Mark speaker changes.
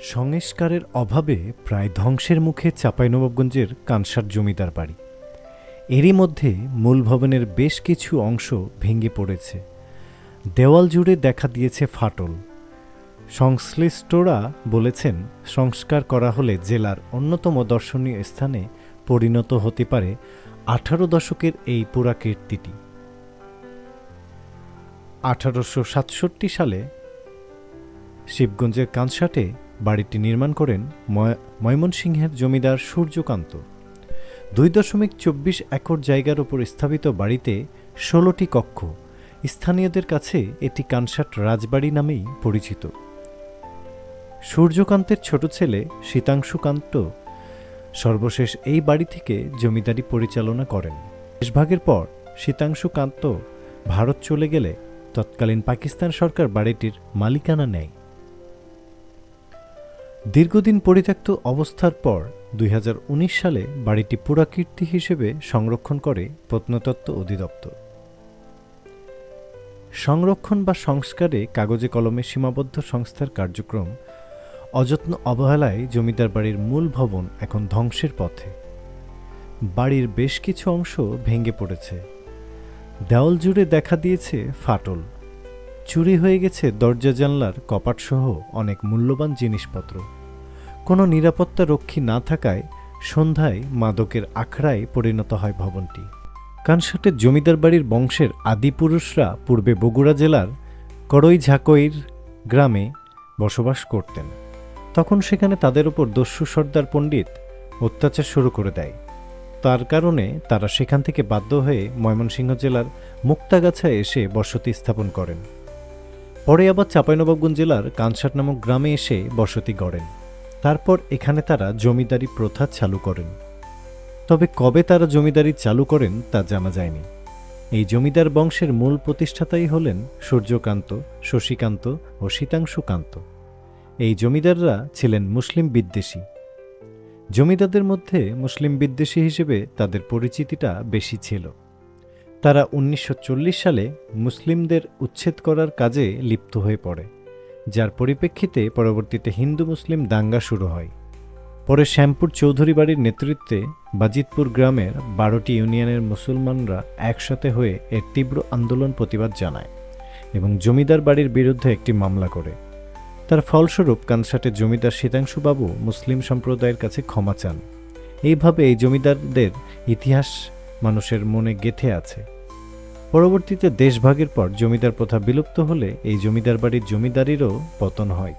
Speaker 1: সংস্কারের অভাবে প্রায় ধ্বংসের মুখে চাঁপাইনবাবগঞ্জের কানসার জমিদার বাড়ি। এরই মধ্যে মূল ভবনের বেশ কিছু অংশ ভেঙে পড়েছে। দেওয়াল জুড়ে দেখা দিয়েছে ফাটল। সংশ্লিষ্টরা বলেছেন, সংস্কার করা হলে জেলার অন্যতম দর্শনীয় স্থানে পরিণত হতে পারে আঠারো দশকের এই পুরাকীর্তিটি। আঠারোশো সাতষট্টি সালে শিবগঞ্জের কানসাটে বাড়িটি নির্মাণ করেন ময়- ময়মনসিংহের জমিদার সূর্যকান্ত। দুই দশমিক চব্বিশ একর জায়গার ওপর স্থাপিত বাড়িতে ষোলোটি কক্ষ, স্থানীয়দের কাছে এটি কানসাট রাজবাড়ি নামেই পরিচিত। সূর্যকান্তের ছোট ছেলে শীতাংশুকান্ত সর্বশেষ এই বাড়ি থেকে জমিদারি পরিচালনা করেন। দেশভাগের পর শীতাংশুকান্ত ভারত চলে গেলে তৎকালীন পাকিস্তান সরকার বাড়িটির মালিকানা নেয়। দীর্ঘদিন পরিত্যক্ত অবস্থার পর দুই হাজার উনিশ সালে বাড়িটি পুরাকীর্তি হিসেবে সংরক্ষণ করে প্রত্নতত্ত্ব অধিদপ্তর। সংরক্ষণ বা সংস্কারে কাগজে কলমে সীমাবদ্ধ সংস্থার কার্যক্রম, অযত্ন অবহেলায় জমিদার বাড়ির মূল ভবন এখন ধ্বংসের পথে। বাড়ির বেশ কিছু অংশ ভেঙে পড়েছে। দেওয়াল জুড়ে দেখা দিয়েছে ফাটল। চুরি হয়ে গেছে দরজা জানলার কপাটসহ অনেক মূল্যবান জিনিসপত্র। কোনো নিরাপত্তা রক্ষী না থাকায় সন্ধ্যায় মাদকের আখড়ায় পরিণত হয় ভবনটি। কানসাটের জমিদার বাড়ির বংশের আদিপুরুষরা পূর্বে বগুড়া জেলার করই ঝাকইর গ্রামে বসবাস করতেন। তখন সেখানে তাদের ওপর দস্যু সর্দার পণ্ডিত অত্যাচার শুরু করে দেয়। তার কারণে তারা সেখান থেকে বাধ্য হয়ে ময়মনসিংহ জেলার মুক্তাগাছায় এসে বসতি স্থাপন করেন। পরে আবার চাঁপাইনবাবগঞ্জ জেলার কানসাট নামক গ্রামে এসে বসতি গড়েন। তারপর এখানে তারা জমিদারি প্রথা চালু করেন। তবে কবে তারা জমিদারি চালু করেন তা জানা যায়নি। এই জমিদার বংশের মূল প্রতিষ্ঠাতাই হলেন সূর্যকান্ত, শশীকান্ত ও শীতাংশুকান্ত। এই জমিদাররা ছিলেন মুসলিম বিদ্বেষী। জমিদারদের মধ্যে মুসলিম বিদ্বেষী হিসেবে তাদের পরিচিতিটা বেশি ছিল। তারা উনিশশো চল্লিশ সালে মুসলিমদের উচ্ছেদ করার কাজে লিপ্ত হয়ে পড়ে। যার পরিপ্রেক্ষিতে পরবর্তীতে হিন্দু মুসলিম দাঙ্গা শুরু হয়। পরে শ্যামপুর চৌধুরী বাড়ির নেতৃত্বে বাজিতপুর গ্রামের বারোটি ইউনিয়নের মুসলমানরা একসাথে হয়ে এর তীব্র আন্দোলন প্রতিবাদ জানায় এবং জমিদার বাড়ির বিরুদ্ধে একটি মামলা করে। তার ফলস্বরূপ কানসাটের জমিদার শীতাংশুবাবু মুসলিম সম্প্রদায়ের কাছে ক্ষমা চান। এইভাবে এই জমিদারদের ইতিহাস মানুষের মনে গেঁথে আছে। পরবর্তীতে দেশভাগের পর জমিদার প্রথা বিলুপ্ত হলে এই জমিদার বাড়ির জমিদারিরও পতন হয়।